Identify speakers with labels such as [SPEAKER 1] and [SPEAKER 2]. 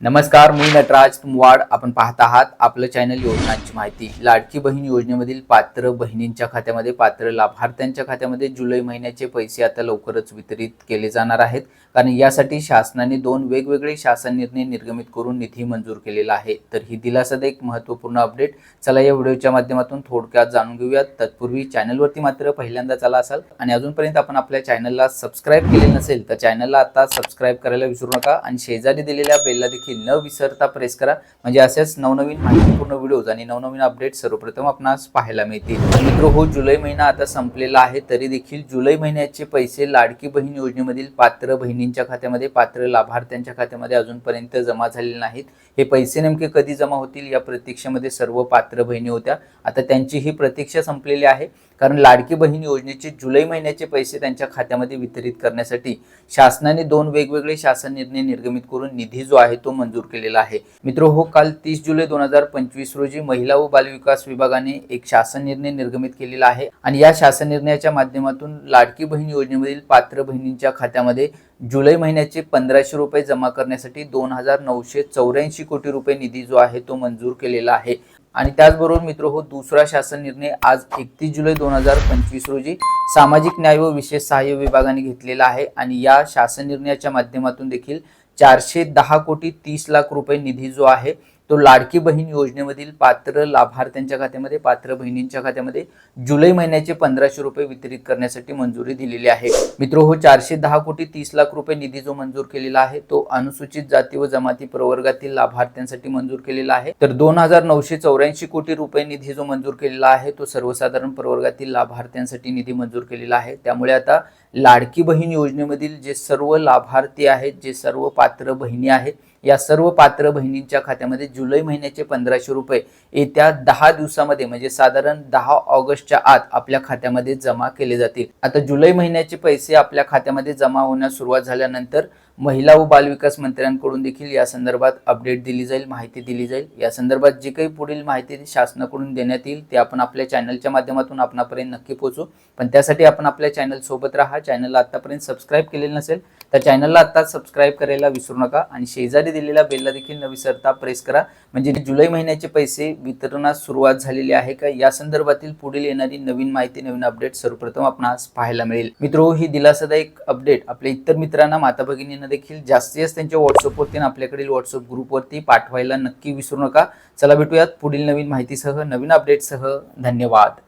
[SPEAKER 1] नमस्कार मी नटराज तुमवाड. आपण पाहत आहात आपलं चॅनल योजनांची माहिती. लाडकी बहीण योजनेमधील पात्र बहिणींच्या खात्यामध्ये पात्र लाभार्थ्यांच्या खात्यामध्ये जुलै महिन्याचे पैसे आता लवकरच वितरित केले जाणार आहेत. कारण यासाठी शासनाने दोन वेगवेगळे शासन निर्णय निर्गमित करून निधी मंजूर केलेला आहे. तर ही दिलासादायक महत्त्वपूर्ण अपडेट चला या व्हिडिओच्या माध्यमातून थोडक्यात जाणून घेऊयात. तत्पूर्वी चॅनलवरती मात्र पहिल्यांदा चला असाल आणि अजूनपर्यंत आपण आपल्या चॅनलला सबस्क्राईब केले नसेल तर चॅनलला आता सबस्क्राईब करायला विसरू नका आणि शेजारी दिलेल्या बेलला देखील न विसरता प्रेस करा. म्हणजे असेच नवनवीन माहितीपूर्ण व्हिडिओज आणि नवनवीन अपडेट सर्वप्रथम आपणास पाहायला मिळतील. मित्र हो जुलै महिना आता संपलेला आहे तरी देखील जुलै महिन्याचे पैसे लाडकी बहीण योजनेमधील पात्र बहिणींच्या खात्यामध्ये पात्र लाभार्थ्यांच्या खात्यामध्ये अजूनपर्यंत जमा झालेले नाहीत. हे पैसे नेमके कधी जमा होतील या प्रतीक्षेमध्ये सर्व पात्र बहिणी होत्या. आता त्यांची ही प्रतीक्षा संपलेली आहे कारण लाडकी बहीण योजनेचे जुलै महिन्याचे पैसे त्यांच्या खात्यामध्ये वितरित करण्यासाठी शासनाने दोन वेगवेगळे शासन निर्णय निर्गमित करून निधी जो आहे तो मंजूर केलेला आहे. मित्र हो काल तीस जुलै दोन हजार पंचवीस रोजी महिला व बालविकास विभागाने एक शासन निर्णय निर्गमित केलेला आहे आणि या शासन निर्णयाच्या माध्यमातून लाडकी बहीण योजनेमधील पात्र बहिणींच्या खात्यामध्ये जुलै महिन्याचे पंधराशे रुपये जमा करण्यासाठी दोन हजार नऊशे चौऱ्याऐंशी कोटी रुपये निधी जो आहे तो मंजूर केलेला आहे. आणि त्याचबरोबर मित्र हो दुसरा शासन निर्णय आज एकतीस जुलै दोन हजार पंचवीस रोजी सामाजिक न्याय व विशेष सहाय्य विभागाने घेतलेला आहे आणि या शासन निर्णयाच्या माध्यमातून देखील चारशे दहा कोटी तीस लाख रुपये निधी जो आहे तो लाडकी बहीण योजनेमधील पात्र लाभार्थ्यांच्या खात्यामध्ये पात्र बहिणींच्या खात्यामध्ये जुलै महिन्याचे पंधराशे रुपये वितरित करण्यासाठी मंजुरी दिलेली आहे. मित्र हो चारशे दहा कोटी तीस लाख रुपये निधी जो मंजूर केलेला आहे तो अनुसूचित जाती व जमाती प्रवर्गातील लाभार्थ्यांसाठी मंजूर केलेला आहे. तर दोन हजार नऊशे चौऱ्याऐंशी कोटी रुपये निधी जो मंजूर केलेला आहे तो सर्वसाधारण प्रवर्गातील लाभार्थ्यांसाठी निधी मंजूर केलेला आहे. त्यामुळे आता लाडकी बहीण योजनेमधील जे सर्व लाभार्थी आहेत जे सर्व पात्र बहिणी आहेत या सर्व पात्र बहिणींच्या खात्यामध्ये जुलै महिन्याचे पंधराशे रुपये येत्या दहा दिवसामध्ये म्हणजे साधारण दहा ऑगस्टच्या आत आपल्या खात्यामध्ये जमा केले जातील. आता जुलै महिन्याचे पैसे आपल्या खात्यामध्ये जमा होण्यास सुरुवात झाल्यानंतर महिला व बालविकास मंत्र्यांकडून देखील या संदर्भात अपडेट दिली जाईल माहिती दिली जाईल. या संदर्भात जी काही पुढील माहिती शासनाकडून देण्यात येईल ते आपण आपल्या चॅनलच्या माध्यमातून आपणापर्यंत नक्की पोहोचू. पण त्यासाठी आपण आपल्या चॅनल सोबत राहा. चॅनलला आतापर्यंत सबस्क्राईब केलेलं नसेल तर चॅनलला आता सबस्क्राईब करायला विसरू नका आणि शेजारी दिलेल्या बेलला देखील न विसरता प्रेस करा. म्हणजे जुलै महिन्याचे पैसे वितरणास सुरुवात झालेली आहे का? या संदर्भातील पुढील येणारी नवीन माहिती नवीन अपडेट सर्वप्रथम आपणास पाहायला मिळेल. मित्रो ही दिलासादायक अपडेट आपल्या इतर मित्रांना माता भगिनींना देखील जास्तीत जास्त त्यांच्या व्हॉट्सअपवरती आणि आपल्याकडील व्हॉट्सअप ग्रुपवरती पाठवायला नक्की विसरू नका. चला भेटूयात पुढील नवीन माहितीसह नवीन अपडेटसह धन्यवाद.